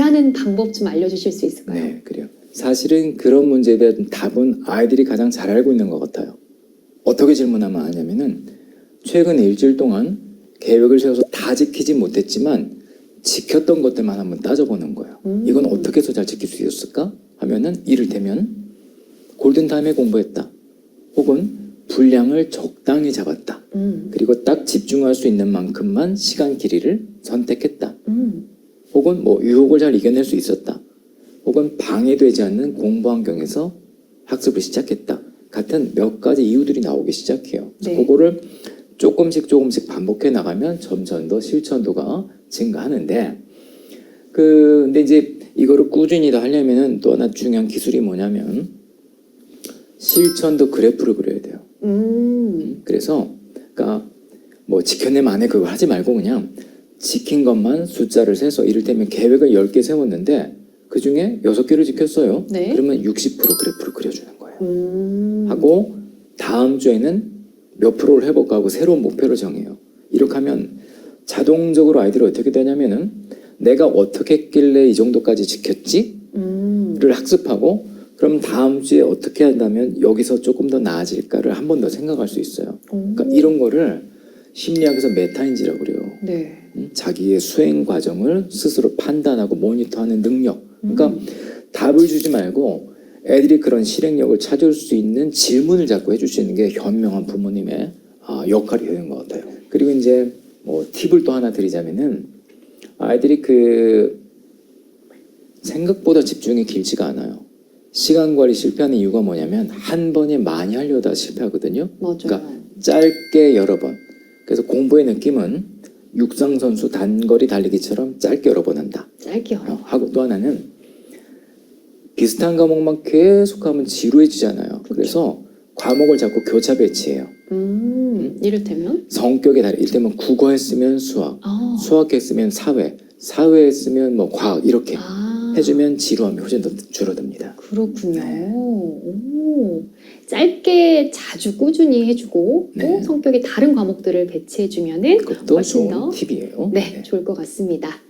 하는 방법 좀 알려주실 수 있을까요? 네, 그래요. 사실은 그런 문제에 대한 답은 아이들이 가장 잘 알고 있는 것 같아요. 어떻게 질문하면 아냐면은 최근 일주일 동안 계획을 세워서 다 지키지 못했지만 지켰던 것들만 한번 따져보는 거예요. 음. 이건 어떻게 해서 잘 지킬 수 있었을까? 하면은 이를테면 골든타임에 공부했다. 혹은 분량을 적당히 잡았다. 음, 그리고 딱 집중할 수 있는 만큼만 시간 길이를 선택했다. 음, 혹은 뭐 유혹을 잘 이겨낼 수 있었다. 혹은 방해되지 않는 공부 환경에서 학습을 시작했다. 같은 몇 가지 이유들이 나오기 시작해요. 네. 그거를 조금씩 조금씩 반복해 나가면 점점 더 실천도가 증가하는데 그 근데 이제 이거를 꾸준히 더 하려면은 또 하나 중요한 기술이 뭐냐면 실천도 그래프를 그려야 돼요. 음, 그래서 그러니까 뭐 지켜내면 안해 그거 하지 말고 그냥 지킨 것만 숫자를 세서 이를테면 계획을 10개 세웠는데 그 중에 6개를 지켰어요. 네. 그러면 60% 그래프를 그려주는 거예요. 음. 하고 다음 주에는 몇 프로를 해볼까 하고 새로운 목표를 정해요. 이렇게 하면 자동적으로 아이들이 어떻게 되냐면은 내가 어떻게 했길래 이 정도까지 지켰지? 음, 를 학습하고 그럼 다음 주에 어떻게 한다면 여기서 조금 더 나아질까를 한 번 더 생각할 수 있어요. 오. 그러니까 이런 거를 심리학에서 메타인지라고 그래요. 네. 음, 자기의 수행 과정을 스스로 판단하고 모니터하는 능력. 그러니까 음. 답을 주지 말고 애들이 그런 실행력을 찾을 수 있는 질문을 자꾸 있는 게 현명한 부모님의 아, 역할이 되는 것 같아요. 그리고 이제 뭐 팁을 또 하나 드리자면은 아이들이 그 생각보다 집중이 길지가 않아요. 시간 관리 실패하는 이유가 뭐냐면 한 번에 많이 하려다 실패하거든요. 맞아요. 그러니까 짧게 여러 번. 그래서 공부의 느낌은 육상 선수 단거리 달리기처럼 짧게 여러 번 한다. 짧게 어, 열어. 하고 또 하나는 비슷한 과목만 계속 하면 지루해지잖아요. 그래서 과목을 자꾸 교차 배치해요. 음, 이를테면? 성격에 따라 이를테면 국어 했으면 수학, 아, 수학 했으면 사회, 사회 했으면 뭐 과학 이렇게 아, 해주면 지루함이 훨씬 더 줄어듭니다. 그렇군요. 네. 오, 짧게 자주 꾸준히 해주고 네. 성격이 다른 과목들을 배치해주면 그것도 훨씬 좋은 더 팁이에요. 네, 네. 좋을 것 같습니다.